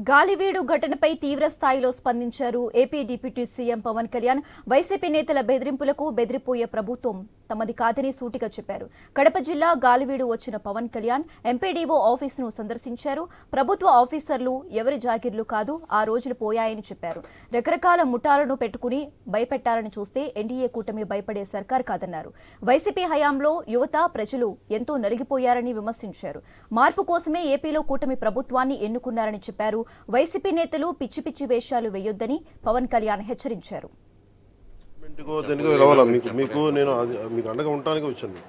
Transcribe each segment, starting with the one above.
గాలివీడు ఘటనపై తీవ్ర స్థాయిలో స్పందించారు AP deputy CM Pawan Kalyan. YCP నేతల బెదిరింపులకు బెదిరిపోయే ప్రభుత్వం తమది కాదని సూటిగా చెప్పారు. కడప జిల్లా గాలివీడు వచ్చిన పవన్ కళ్యాణ్ ఎంపీడీఓ ఆఫీసును సందర్శించారు. ప్రభుత్వ ఆఫీసర్లు ఎవరి జాగిర్లు కాదు ఆ రోజులు పోయాయని చెప్పారు. రకరకాల ముఠాలను పెట్టుకుని భయపెట్టాలని చూస్తే ఎన్డీఏ కూటమి భయపడే సర్కార్ కాదన్నారు. వైసీపీ హయాంలో యువత ప్రజలు ఎంతో నలిగిపోయారని విమర్శించారు. మార్పు కోసమే ఏపీలో కూటమి ప్రభుత్వాన్ని ఎన్నుకున్నారని చెప్పారు వైసీపీ నేతలు పిచ్చి పిచ్చి వేషాలు వేయొద్దని పవన్ కళ్యాణ్ హెచ్చరించారు. గవర్నమెంట్కో దేనికో రావాలా మీకు మీకు నేను అది మీకు అండగా ఉండటానికి వచ్చాను.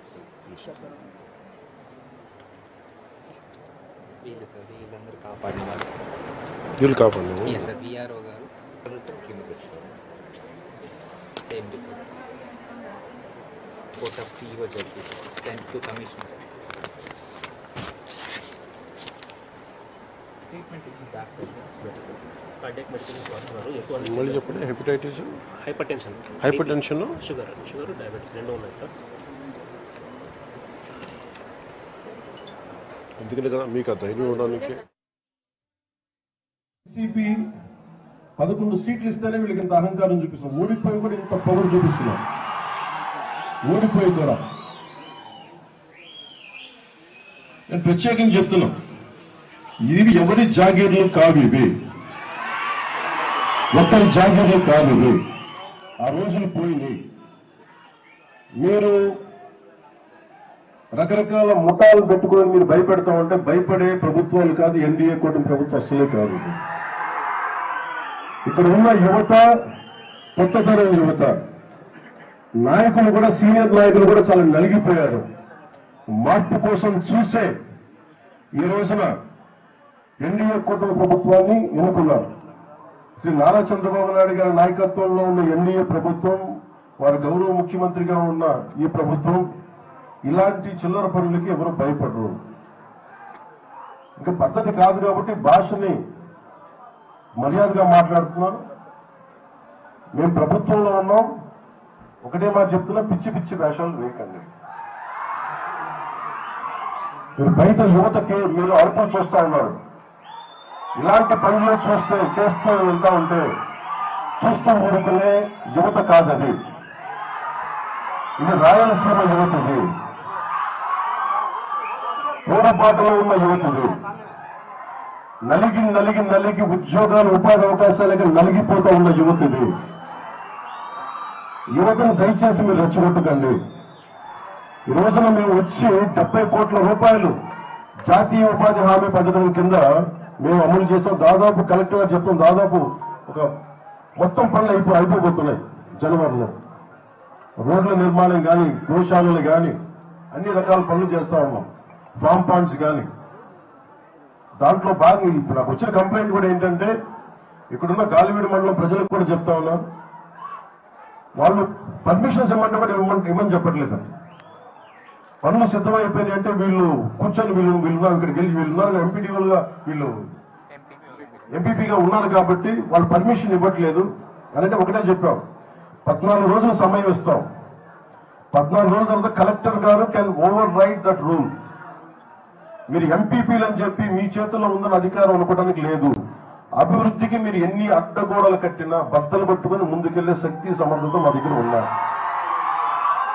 వీళ్ళు కాపాడిన గారు. Court of CEO judge sent to commissioner treatment ఇచ్చిన డాక్టర్ కార్డియక్ మెడిసిన్స్ వాడుతున్నారు. ఎక్కువ మళ్ళీ చెప్పండి hepatitis? Hypertension hypertension sugar sugar diabetes రెండు ఉన్నాయి సార్. ఎందుకంటే కదా మీకు ఆ ధైర్యం ఇవ్వడానికి వైసీపీ పదకొండు సీట్లు ఇస్తేనే వీళ్ళకి ఇంత అహంకారం చూపిస్తున్నారు. ఓడిపోయి కూడా ఇంత పొగరు చూపిస్తున్నారు. ఓడిపోయి కూడా. నేను ప్రత్యేకించి చెప్తున్నా ఇవి ఎవరి జాగీర్లు కావు ఇవి? ఒకరి జాగీర్లు కాదు ఇవి. ఆ రోజులు పోయినాయి. మీరు రకరకాల ముఠాలు పెట్టుకొని మీరు భయపెడతామంటే భయపడే ప్రభుత్వాలు కాదు ఎన్డీఏ కూటమి ప్రభుత్వం అసలే కాదు ఇక్కడ ఉన్న యువత కొత్త తరం యువత నాయకులు కూడా సీనియర్ నాయకులు కూడా చాలా నలిగిపోయారు. మార్పు కోసం చూసే ఈ రోజున ఎన్డీఏ కూటమి ప్రభుత్వాన్ని ఎన్నుకున్నారు. శ్రీ నారా చంద్రబాబు నాయుడు గారి నాయకత్వంలో ఉన్న ఎన్డీఏ ప్రభుత్వం వారి గౌరవ ముఖ్యమంత్రిగా ఉన్న ఈ ప్రభుత్వం ఇలాంటి చిల్లర పనులకి ఎవరు భయపడరు. ఇంకా పద్ధతి కాదు కాబట్టి భాషని మర్యాదగా మాట్లాడుతున్నారు. మేము ప్రభుత్వంలో ఉన్నాం. ఒకటే మాట చెప్తున్నా పిచ్చి పిచ్చి వేషాలు వేయకండి. మీరు బయట యువతకి మీరు అర్పణ చూస్తా ఉన్నారు. ఇలాంటి పనులు చూస్తే చేస్తూ వెళ్తా ఉంటే చూస్తూ ఊరుకునే యువత కాదది. ఇది రాయలసీమ యువతది. పోరాపాటులో ఉన్న యువతది. నలిగి నలిగి నలిగి ఉద్యోగాలు ఉపాధి అవకాశాలకి నలిగిపోతూ ఉన్న యువతది. యువతను దయచేసి మీరు రెచ్చగొట్టకండి. ఈ రోజున మేము వచ్చి డెబ్బై కోట్ల రూపాయలు జాతీయ ఉపాధి హామీ పథకం కింద మేము అమలు చేసాం. దాదాపు కలెక్టర్ గారు చెప్తాం దాదాపు ఒక మొత్తం పనులు అయిపో అయిపోబోతున్నాయి జనవరిలో. రోడ్ల నిర్మాణం కానీ గోశాలలు కానీ అన్ని రకాల పనులు చేస్తా ఉన్నాం. ఫామ్ పాయింట్స్ కానీ దాంట్లో భాగంగా ఇప్పుడు నాకు వచ్చిన కంప్లైంట్ కూడా ఏంటంటే ఇక్కడున్న గాలివీడి మండలం ప్రజలకు కూడా చెప్తా ఉన్నాం. వాళ్ళు పర్మిషన్స్ ఇవ్వమంటే కూడా ఇవ్వమని ఇవ్వమని చెప్పట్లేదండి. పనులు సిద్ధమైపోయినాయి అంటే వీళ్ళు కూర్చొని వీళ్ళు వీళ్ళు ఇక్కడికి వెళ్ళి వీళ్ళున్నారు ఎంపీడీలుగా వీళ్ళు ఎంపీపీగా ఉన్నారు కాబట్టి వాళ్ళు పర్మిషన్ ఇవ్వట్లేదు. అని అంటే ఒకటే చెప్పాం. పద్నాలుగు రోజులు సమయం ఇస్తాం. పద్నాలుగు రోజుల తర్వాత collector garu can overwrite that rule మీరు ఎంపీపీలు అని చెప్పి మీ చేతుల్లో ఉందని అధికారం అనుకోవడానికి లేదు. అభివృద్ధికి మీరు ఎన్ని అడ్డగోడలు కట్టినా బద్దలు పట్టుకొని ముందుకెళ్ళే శక్తి సమర్థత మా దగ్గర ఉన్నారు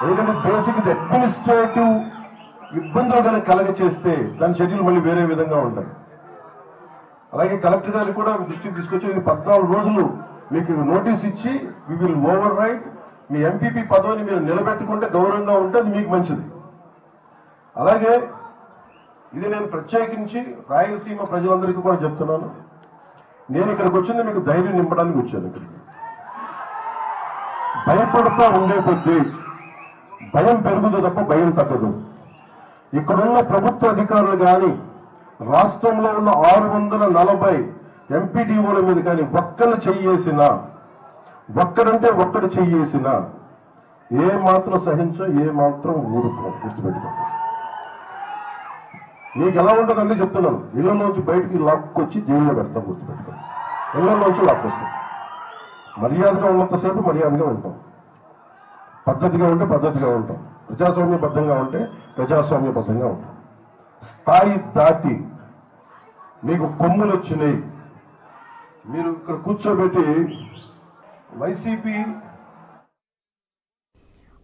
ఎందుకంటే బేసిక్ అడ్మినిస్ట్రేటివ్ ఇబ్బందులు కనుక కలగ చేస్తే దాని షెడ్యూల్ మళ్ళీ వేరే విధంగా ఉంటాయి అలాగే కలెక్టర్ గారికి కూడా దృష్టికి తీసుకొచ్చి పద్నాలుగు రోజులు మీకు నోటీస్ ఇచ్చి వి విల్ ఓవర్ రైట్ మీ ఎంపీపీ పదవిని మీరు నిలబెట్టుకుంటే గౌరవంగా ఉంటే అది మీకు మంచిది. అలాగే ఇది నేను ప్రత్యేకించి రాయలసీమ ప్రజలందరికీ కూడా చెప్తున్నాను. నేను ఇక్కడికి వచ్చింది మీకు ధైర్యం నింపడానికి వచ్చాను ఇక్కడికి. భయపడుతూ ఉండే కొద్దీ భయం పెరుగుదు తప్ప భయం తగ్గదు. ఇక్కడున్న ప్రభుత్వ అధికారులు కానీ రాష్ట్రంలో ఉన్న ఆరు వందల నలభై ఎంపీడీఓల మీద కానీ ఒక్కరు చెయ్యేసిన ఒక్కడంటే ఒక్కడు చెయ్యేసిన ఏ మాత్రం సహించో ఏ మాత్రం ఊరుకో గుర్తుపెట్టుకో మీకు ఎలా ఉంటుందండి చెప్తున్నాను. ఇళ్ళలోంచి బయటికి లాక్కొచ్చి జైల్లో పెడతాం గుర్తుపెట్టుకోండి. ఇళ్ళలోంచి లాక్కొస్తాం. మర్యాదగా ఉన్నంతసేపు మర్యాదగా ఉంటాం. పద్ధతిగా ఉంటే పద్ధతిగా ఉంటాం. ప్రజాస్వామ్యబద్ధంగా ఉంటే ప్రజాస్వామ్యబద్ధంగా ఉంటాం. స్థాయి దాటి మీకు కొమ్ములు వచ్చినాయి. మీరు ఇక్కడ కూర్చోబెట్టి వైసీపీ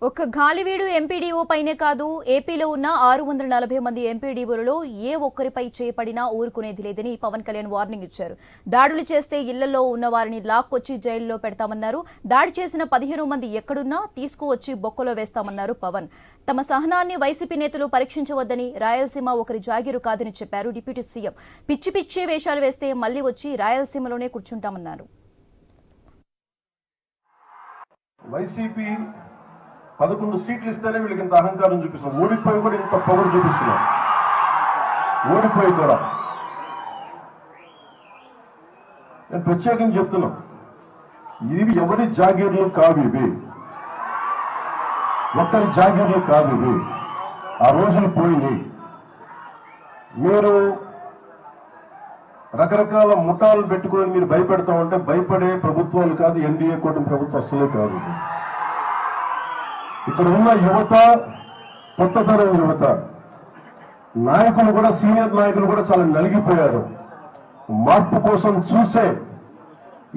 ఒక్క గాలివీడు ఎంపీడీఓ పైనే కాదు ఏపీలో ఉన్న ఆరు వందల నలభై మంది ఎంపీడీఓలలో ఏ ఒక్కరిపై చేపడినా ఊరుకునేది లేదని పవన్ కళ్యాణ్ వార్నింగ్ ఇచ్చారు. దాడులు చేస్తే ఇళ్ళలో ఉన్న వారిని లాక్కొచ్చి జైల్లో పెడతామన్నారు. దాడి చేసిన పదిహేను మంది ఎక్కడున్నా తీసుకువచ్చి బొక్కలో వేస్తామన్నారు పవన్. తమ సహనాన్ని వైసీపీ నేతలు పరీక్షించవద్దని రాయలసీమ ఒకరి జాగీరు కాదని చెప్పారు డిప్యూటీ సీఎం. పిచ్చి పిచ్చి వేషాలు వేస్తే మళ్ళీ వచ్చి రాయలసీమలోనే కూర్చుంటామన్నారు. వైసీపీ పదకొండు సీట్లు ఇస్తేనే వీళ్ళకి ఇంత అహంకారం చూపిస్తున్నాం. ఓడిపోయి కూడా ఇంత పొగరు చూపిస్తున్నారు ఓడిపోయి కూడా. నేను ప్రత్యేకం చెప్తున్నా. ఇవి ఎవరి జాగీర్లు కావు ఇవి. ఒక్కరి జాగీర్లు కాదు ఇవి. ఆ రోజులు పోయినాయి. మీరు రకరకాల ముఠాలు పెట్టుకొని మీరు భయపెడతామంటే భయపడే ప్రభుత్వాలు కాదు ఎన్డీఏ కూటమి ప్రభుత్వం అసలే కాదు. ఇది. ఇక్కడ ఉన్న యువత కొత్త తరం యువత నాయకులు కూడా సీనియర్ నాయకులు కూడా చాలా నలిగిపోయారు. మార్పు కోసం చూసే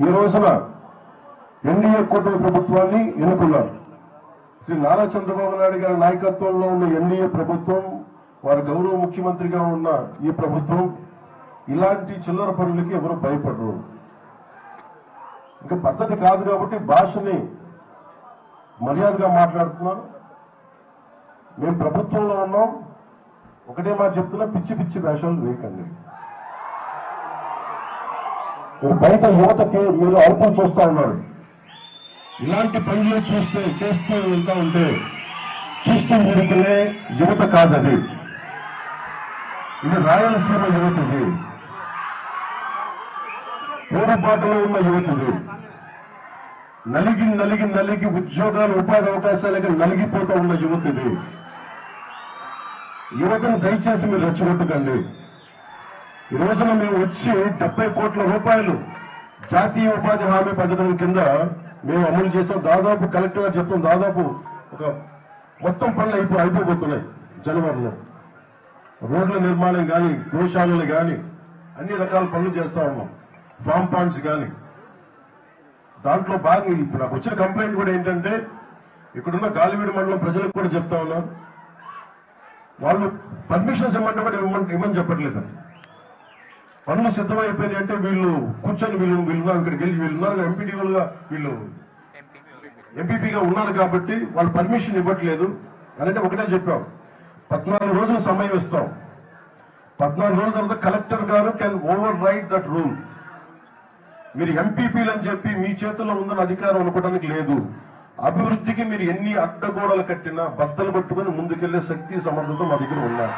ఈ రోజున ఎన్డీఏ కూటమి ప్రభుత్వాన్ని ఎన్నుకున్నారు. శ్రీ నారా చంద్రబాబు నాయుడు గారి నాయకత్వంలో ఉన్న ఎన్డీఏ ప్రభుత్వం వారి గౌరవ ముఖ్యమంత్రిగా ఉన్న ఈ ప్రభుత్వం ఇలాంటి చిల్లర పనులకి ఎవరు భయపడరు. ఇంకా పద్ధతి కాదు కాబట్టి భాషని మర్యాదగా మాట్లాడుతున్నాను. మేము ప్రభుత్వంలో ఉన్నాం. ఒకటే మాట చెప్తున్నా పిచ్చి పిచ్చి వేషాలు వేయకండి. మీరు బయట యువతకి మీరు అరుపులు చూస్తా ఉన్నారు. ఇలాంటి పనులు చూస్తే చేస్తూ వెళ్తా ఉంటే చూస్తూ ఊరుకునే యువత కాదది. ఇది రాయలసీమ యువతది. ఇది పోరుబాటులో ఉన్న యువతది. నలిగి నలిగి నలిగి ఉద్యోగాలు ఉపాధి అవకాశాలకి నలిగిపోతూ ఉన్న యువత ఇది. యువతను దయచేసి మీరు రెచ్చగొట్టకండి. ఈ రోజున మేము వచ్చి డెబ్బై కోట్ల రూపాయలు జాతీయ ఉపాధి హామీ పథకం కింద మేము అమలు చేసాం. దాదాపు కలెక్టర్ గారు చెప్తాం దాదాపు ఒక మొత్తం పనులు అయిపో అయిపోబోతున్నాయి జనవరిలో. రోడ్ల నిర్మాణం కానీ గోశాలలు కానీ అన్ని రకాల పనులు చేస్తా ఉన్నాం. ఫామ్ పాండ్స్ కానీ దాంట్లో భాగంగా ఇప్పుడు నాకు వచ్చిన కంప్లైంట్ కూడా ఏంటంటే ఇక్కడున్న గాలివీడి మండలం ప్రజలకు కూడా చెప్తా ఉన్నారు వాళ్ళు పర్మిషన్స్ ఇవ్వమంటే కూడా ఇవ్వమని ఇవ్వమని చెప్పట్లేదు. పనులు సిద్ధమైపోయినాయి అంటే వీళ్ళు కూర్చొని వీళ్ళు వీళ్ళు ఇక్కడికి వెళ్ళి వీళ్ళు ఉన్నారు ఎంపీడీలుగా వీళ్ళు ఎంపీపీగా ఉన్నారు కాబట్టి వాళ్ళు పర్మిషన్ ఇవ్వట్లేదు. అని అంటే ఒకటే చెప్పాం పద్నాలుగు రోజులు సమయం ఇస్తాం. పద్నాలుగు రోజుల తర్వాత collector garu can overwrite that rule మీరు ఎంపీపీలు అని చెప్పి మీ చేతుల్లో ఉందని అధికారం అనుకోవడానికి లేదు. అభివృద్ధికి మీరు ఎన్ని అడ్డగోడలు కట్టినా బద్దలు పట్టుకొని ముందుకెళ్ళే శక్తి సమర్థత మా దగ్గర ఉన్నారు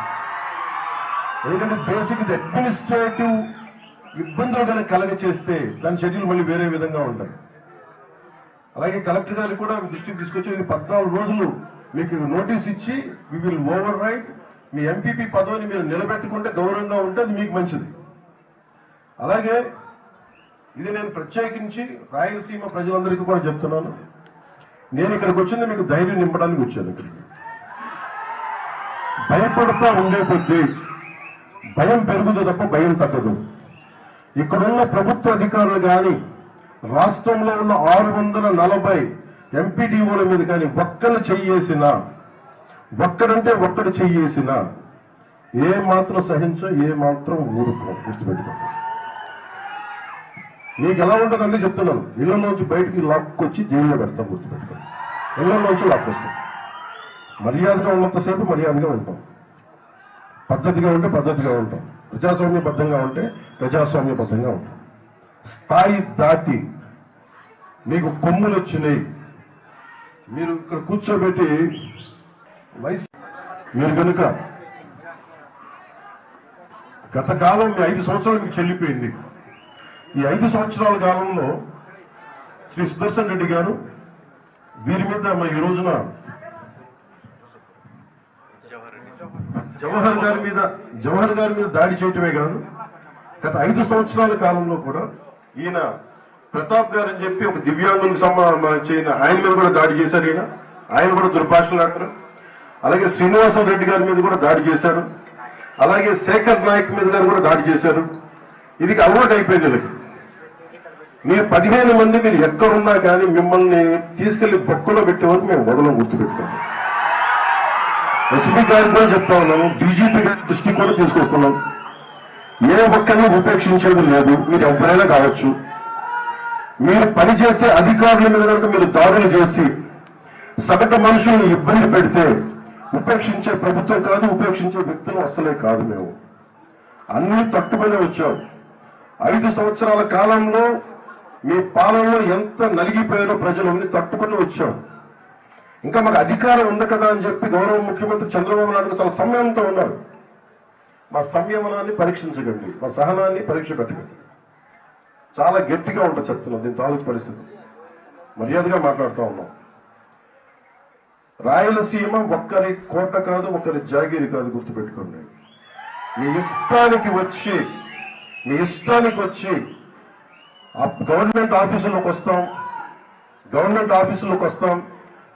ఎందుకంటే బేసిక్ ఇది అడ్మినిస్ట్రేటివ్ ఇబ్బందులు కనుక కలగ చేస్తే దాని చర్యలు మళ్ళీ వేరే విధంగా ఉంటాయి. అలాగే కలెక్టర్ గారికి కూడా దృష్టికి తీసుకొచ్చి ఇది పద్నాలుగు రోజులు మీకు నోటీస్ ఇచ్చి వి విల్ ఓవర్ రైట్ మీ ఎంపీపీ పదవిని మీరు నిలబెట్టుకుంటే గౌరవంగా ఉంటే అది మీకు మంచిది. అలాగే ఇది నేను ప్రత్యేకించి రాయలసీమ ప్రజలందరికీ కూడా చెప్తున్నాను. నేను ఇక్కడికి వచ్చింది మీకు ధైర్యం నింపడానికి వచ్చాను ఇక్కడికి. భయపడుతూ ఉండే కొద్దీ భయం పెరుగుతుంది తప్ప భయం తగ్గదు. ఇక్కడున్న ప్రభుత్వ అధికారులు కానీ రాష్ట్రంలో ఉన్న ఆరు వందల నలభై ఎంపీడీఓల మీద కానీ ఒక్కరు చెయ్యేసిన ఒక్కడంటే ఒక్కడు చెయ్యేసిన ఏ మాత్రం సహించో ఏ మాత్రం ఊరుకో గుర్తుపెట్టుకోండి మీకు ఎలా ఉంటుందంటే చెప్తున్నాను. ఇళ్ళలోంచి బయటికి లాక్కొచ్చి జైల్లో పెడతాం గుర్తుపెట్టుకోండి. ఇళ్ళలోంచి లాక్కొస్తాం. మర్యాదగా ఉన్నంతసేపు మర్యాదగా ఉంటాం. పద్ధతిగా ఉంటే పద్ధతిగా ఉంటాం. ప్రజాస్వామ్యబద్ధంగా ఉంటే ప్రజాస్వామ్యబద్ధంగా ఉంటాం. స్థాయి దాటి మీకు కొమ్ములు వచ్చినాయి మీరు ఇక్కడ కూర్చోబెట్టి వయసు మీరు కనుక గత కాలం ఐదు సంవత్సరాలు మీకు చెల్లిపోయింది. ఈ ఐదు సంవత్సరాల కాలంలో శ్రీ సుదర్శన్ రెడ్డి గారు వీరి మీద ఈ రోజున జవహర్ గారి మీద జవహర్ గారి మీద దాడి చేయటమే కాదు గత ఐదు సంవత్సరాల కాలంలో కూడా ఈయన ప్రతాప్ గారు అని చెప్పి ఒక దివ్యాంగులకు సంబంధించిన ఆయన మీద కూడా దాడి చేశారు ఈయన. ఆయన కూడా దుర్భాషలు ఆడతారు. అలాగే శ్రీనివాసం రెడ్డి గారి మీద కూడా దాడి చేశారు. అలాగే శేఖర్ నాయక్ మీద గారు కూడా దాడి చేశారు. ఇది అలవాటు అయిపోయింది వీళ్ళకి. మీరు పదిహేను మంది మీరు ఎక్కడున్నా కానీ మిమ్మల్ని తీసుకెళ్ళి బొక్కలో పెట్టే వరకు మేము వదలం గుర్తుపెట్టాము ఎస్పీ గారికి కూడా చెప్తా ఉన్నాము. డీజీపీ గారి దృష్టికి కూడా తీసుకొస్తున్నాం. ఏ ఒక్కరిని ఉపేక్షించేది లేదు. మీరు ఎవరైనా కావచ్చు. మీరు పనిచేసే అధికారుల మీద కనుక మీరు దాడులు చేసి సగటు మనుషుల్ని ఇబ్బంది పెడితే ఉపేక్షించే ప్రభుత్వం కాదు ఉపేక్షించే వ్యక్తులు అసలే కాదు మేము. అన్ని తట్టుకొని వచ్చాం. ఐదు సంవత్సరాల కాలంలో మీ పాలనలో ఎంత నలిగిపోయారో ప్రజలు అన్ని తట్టుకొని వచ్చాం. ఇంకా మాకు అధికారం ఉంది కదా అని చెప్పి గౌరవ ముఖ్యమంత్రి చంద్రబాబు నాయుడు చాలా సంయమనంతో ఉన్నారు. మా సంయమనాన్ని పరీక్షించకండి మా సహనాన్ని పరీక్ష పెట్టకండి. చాలా గట్టిగా ఉంటుంది చెప్తున్నాం దీని తాలూకు పరిస్థితి. మర్యాదగా మాట్లాడుతూ ఉన్నాం. రాయలసీమ ఒక్కరి కోట కాదు ఒకరి జాగిరి కాదు గుర్తుపెట్టుకోండి. మీ ఇష్టానికి వచ్చి మీ ఇష్టానికి వచ్చి గవర్నమెంట్ ఆఫీసులోకి వస్తాం. గవర్నమెంట్ ఆఫీసులోకి వస్తాం.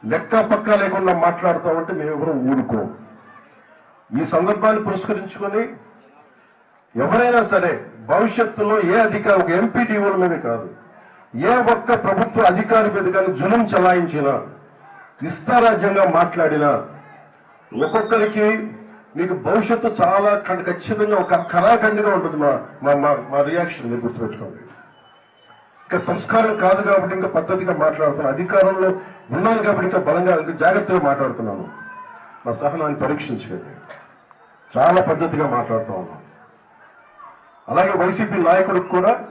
లెక్క పక్క లేకుండా మాట్లాడతామంటే మేము ఎవరు ఊరుకోం. ఈ సందర్భాన్ని పురస్కరించుకొని ఎవరైనా సరే భవిష్యత్తులో ఏ అధికారి ఒక ఎంపీడీఓల మీద కాదు. ఏ ఒక్క ప్రభుత్వ అధికారి మీద కానీ జులం చలాయించినా ఇష్టారాజ్యంగా మాట్లాడినా ఒక్కొక్కరికి మీకు భవిష్యత్తు చాలా ఖచ్చితంగా ఒక కళాఖండిగా ఉంటుంది మా మా మా- మా రియాక్షన్ మీరు గుర్తుపెట్టుకోండి. ఇంకా సంస్కారం కాదు కాబట్టి ఇంకా పద్ధతిగా మాట్లాడుతున్నాను. అధికారంలో ఉన్నాను కాబట్టి ఇంకా బలంగా ఇంకా జాగ్రత్తగా మాట్లాడుతున్నాను. మా సహనాన్ని పరీక్షించకండి. చాలా పద్ధతిగా మాట్లాడుతూ ఉన్నాను. అలాగే వైసీపీ నాయకుడికి కూడా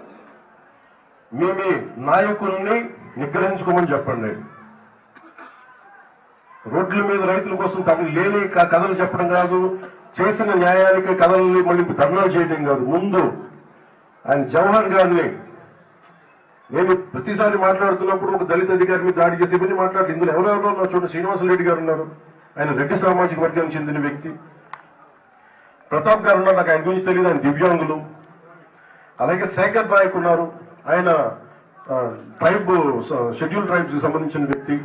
మీ మీ నాయకుల్ని నిగ్రహించుకోమని చెప్పండి. రోడ్ల మీద రైతుల కోసం తగిన లేని కథలు చెప్పడం కాదు చేసిన న్యాయానికి కథల్ని మళ్ళీ ధర్నాలు చేయడం కాదు. ముందు ఆయన జవహర్ గారిని నేను ప్రతిసారి మాట్లాడుతున్నప్పుడు ఒక దళిత అధికారి మీద దాడి చేసి ఇవన్నీ మాట్లాడి ఇందులో ఎవరెవరో ఉన్నారు చూడండి శ్రీనివాసరెడ్డి గారు ఉన్నారు. ఆయన రెడ్డి సామాజిక వర్గానికి చెందిన వ్యక్తి. ప్రతాప్ గారు ఉన్నారు నాకు ఆయన గురించి తెలియదు ఆయన దివ్యాంగులు. అలాగే శేఖర్ నాయక్ ఉన్నారు ఆయన ట్రైబ్ షెడ్యూల్ ట్రైబ్స్కి సంబంధించిన వ్యక్తి.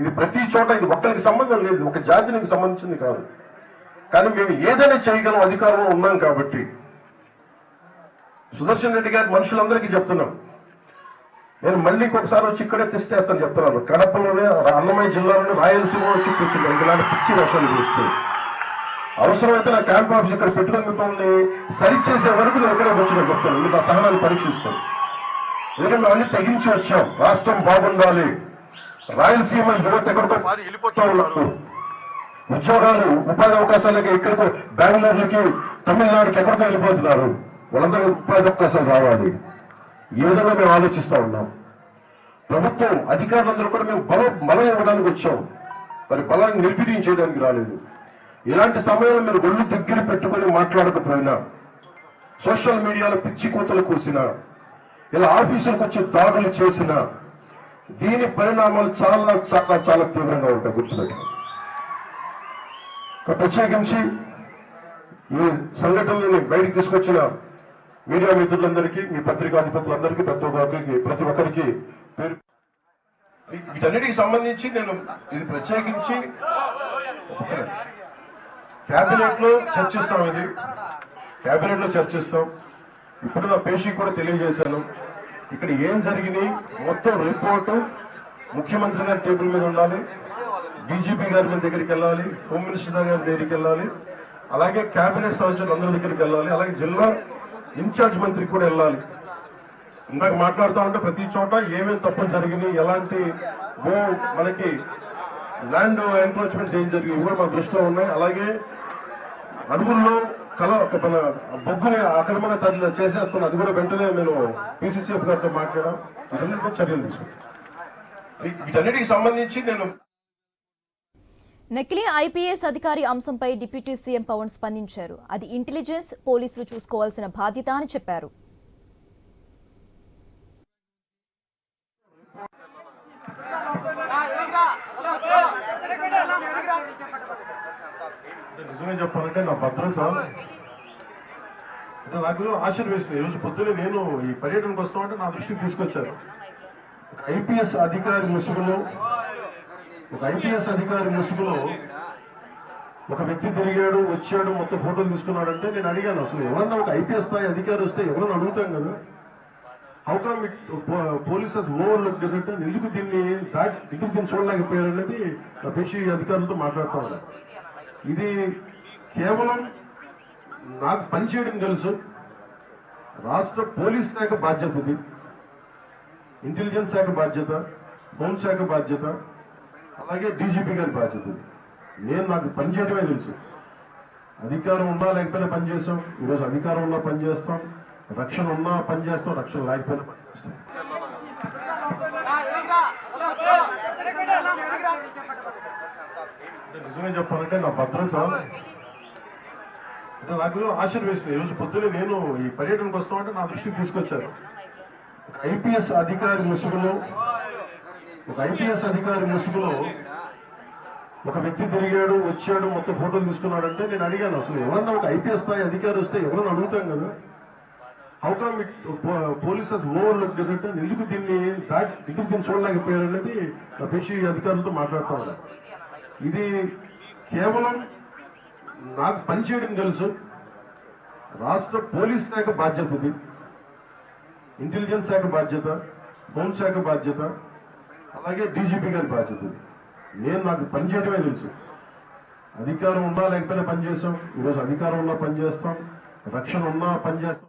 ఇది ప్రతి చోట ఇది ఒక్కరికి సంబంధం లేదు ఒక జాతికి సంబంధించింది కాదు. కానీ మేము ఏదైనా చేయగలం అధికారంలో ఉన్నాం కాబట్టి. సుదర్శన్ రెడ్డి గారి మనుషులందరికీ చెప్తున్నాం నేను మళ్ళీ ఒకసారి వచ్చి ఇక్కడే తెస్తేస్తాను చెప్తున్నాను. కడపలోనే అన్నమయ్య జిల్లాలోనే రాయలసీమ వచ్చి కూర్చున్నాను ఇలాంటి పిచ్చి వర్షాలు చూస్తూ అవసరమైతే నా క్యాంప్ ఆఫీస్ ఇక్కడ పెట్టుకుని మిమ్మల్ని సరిచేసే వరకు నేను ఇక్కడే వచ్చిన చెప్తాను. మీకు ఆ సహనాన్ని పరీక్షిస్తాను ఎందుకంటే అన్ని తెగించి వచ్చాం. రాష్ట్రం బాగుండాలి. రాయలసీమ యువత ఎక్కడికో మారి వెళ్ళిపోతా ఉన్నారు. ఉద్యోగాలు ఉపాధి అవకాశాలకి ఎక్కడికో బెంగళూరుకి తమిళనాడుకి ఎక్కడికో వెళ్ళిపోతున్నారు. వాళ్ళందరికీ ఉపాధి అవకాశాలు రావాలి. ఈ విధంగా మేము ఆలోచిస్తా ఉన్నాం. ప్రభుత్వం అధికారులందరూ కూడా మేము బలం బలం ఇవ్వడానికి వచ్చాం. మరి బలాన్ని నిర్వీర్యం చేయడానికి రాలేదు. ఇలాంటి సమయంలో మీరు ఒళ్ళు దగ్గర పెట్టుకొని మాట్లాడకపోయినా సోషల్ మీడియాలో పిచ్చి కూతలు కూసినా ఇలా ఆఫీసులకు వచ్చి దాడులు చేసినా దీని పరిణామాలు చాలా చాలా చాలా తీవ్రంగా ఉంటాయి గుర్తుపెట్టుకోండి ప్రత్యేకించి ఈ సంఘటనని బయటకు తీసుకొచ్చిన మీడియా మిత్రులందరికీ మీ పత్రికాధిపతులందరికీ ప్రతి ఒక్కరికి ప్రతి ఒక్కరికి పేరు వీటన్నిటికి సంబంధించి నేను ఇది ప్రత్యేకించి కేబినెట్లో చర్చిస్తాం ఇది. కేబినెట్లో చర్చిస్తాం. ఇప్పుడు నా పేషీ కూడా తెలియజేశాను. ఇక్కడ ఏం జరిగింది? మొత్తం రిపోర్టు ముఖ్యమంత్రి గారి టేబుల్ మీద ఉండాలి. డీజీపీ గారి మీద దగ్గరికి వెళ్ళాలి. హోమ్ మినిస్టర్ గారి దగ్గరికి వెళ్ళాలి. అలాగే కేబినెట్ సదస్సులు అందరి దగ్గరికి వెళ్ళాలి. అలాగే జిల్లా ఇన్ఛార్జ్ మంత్రికి కూడా వెళ్ళాలి. ఇందాక మాట్లాడుతూ ఉంటే ప్రతి చోట ఏమేమి తప్పులు జరిగినాయి ఎలాంటి భూ మనకి ల్యాండ్ ఎన్క్రోచ్మెంట్స్ ఏం జరిగినాయి కూడా మన దృష్టిలో ఉన్నాయి. అలాగే అడవుల్లో కల ఒక మన బొగ్గుని అక్రమంగా తరలి చేసేస్తున్న అది కూడా వెంటనే నేను పీసీసీఎఫ్ గారితో మాట్లాడాం కూడా చర్యలు తీసుకుంటాను. వీటన్నిటికి సంబంధించి నేను నకిలీ ఐపీఎస్ అధికారి అంశంపై డిప్యూటీ సీఎం పవన్ స్పందించారు. అది ఇంటెలిజెన్స్ పోలీసులు చూసుకోవాల్సిన బాధ్యత అని చెప్పారు. నిజమే చెప్పాలంటే నా భద్రత అంటే నాకు ఆశీర్వేసింది ఈ రోజు నేను ఈ పర్యటనకు వస్తామంటే నా దృష్టికి తీసుకొచ్చారు. ఐపీఎస్ అధికారి ముసుగులో ఒక ఐపీఎస్ అధికారి ముసుగులో ఒక వ్యక్తి తిరిగాడు వచ్చాడు మొత్తం ఫోటోలు తీసుకున్నాడంటే నేను అడిగాను అసలు ఎవరన్నా ఒక ఐపీఎస్ స్థాయి అధికారి వస్తే ఎవరన్నా అడుగుతాం కదా? How come policies overlook అంటే ఎందుకు దీన్ని దాటి ఎందుకు దీన్ని చూడలేకపోయారు అనేది నా పేషి అధికారులతో మాట్లాడుతూ ఉన్నారు ఇది కేవలం నాకు పనిచేయడం తెలుసు. రాష్ట్ర పోలీస్ శాఖ బాధ్యత ఇది. ఇంటెలిజెన్స్ శాఖ బాధ్యత హోంశాఖ బాధ్యత. అలాగే డీజీపీ గారి బాధ్యత నేను నాకు పనిచేయటమే తెలుసు. అధికారం ఉన్నా లేకపోయినా పనిచేస్తాం ఈరోజు అధికారం ఉన్నా పనిచేస్తాం రక్షణ ఉన్నా పనిచేస్తాం రక్షణ లేకపోయినా పనిచేస్తాం నిజమే చెప్పాలంటే నా భద్రత అంటే నాకు ఆశీర్వేసింది ఈరోజు పొద్దున్నే నేను ఈ పర్యటనకు వస్తామంటే నా దృష్టికి తీసుకొచ్చాను ఐపీఎస్ అధికారి ముసుగులో ఒక ఐపీఎస్ అధికారి ముసుగులో ఒక వ్యక్తి తిరిగాడు వచ్చాడు మొత్తం ఫోటోలు తీసుకున్నాడంటే నేను అడిగాను అసలు ఎవరన్నా ఒక ఐపీఎస్ స్థాయి అధికారి వస్తే ఎవరన్నా అడుగుతాం కదా? How come it policies overlook అంటే ఎందుకు దీన్ని దాటి ఎందుకు దీన్ని చూడలేకపోయారు అనేది నా పేషి అధికారులతో మాట్లాడుతూ ఇది కేవలం నాకు పనిచేయడం తెలుసు. రాష్ట్ర పోలీస్ శాఖ బాధ్యత ఇది. ఇంటెలిజెన్స్ శాఖ బాధ్యత హోంశాఖ బాధ్యత. అలాగే డీజీపీ గారి బాధ్యత నేను నాకు పనిచేయడమే తెలుసు. అధికారం ఉన్నా లేకపోయినా పనిచేస్తాం ఈరోజు అధికారం ఉన్నా పనిచేస్తాం రక్షణ ఉన్నా పనిచేస్తాం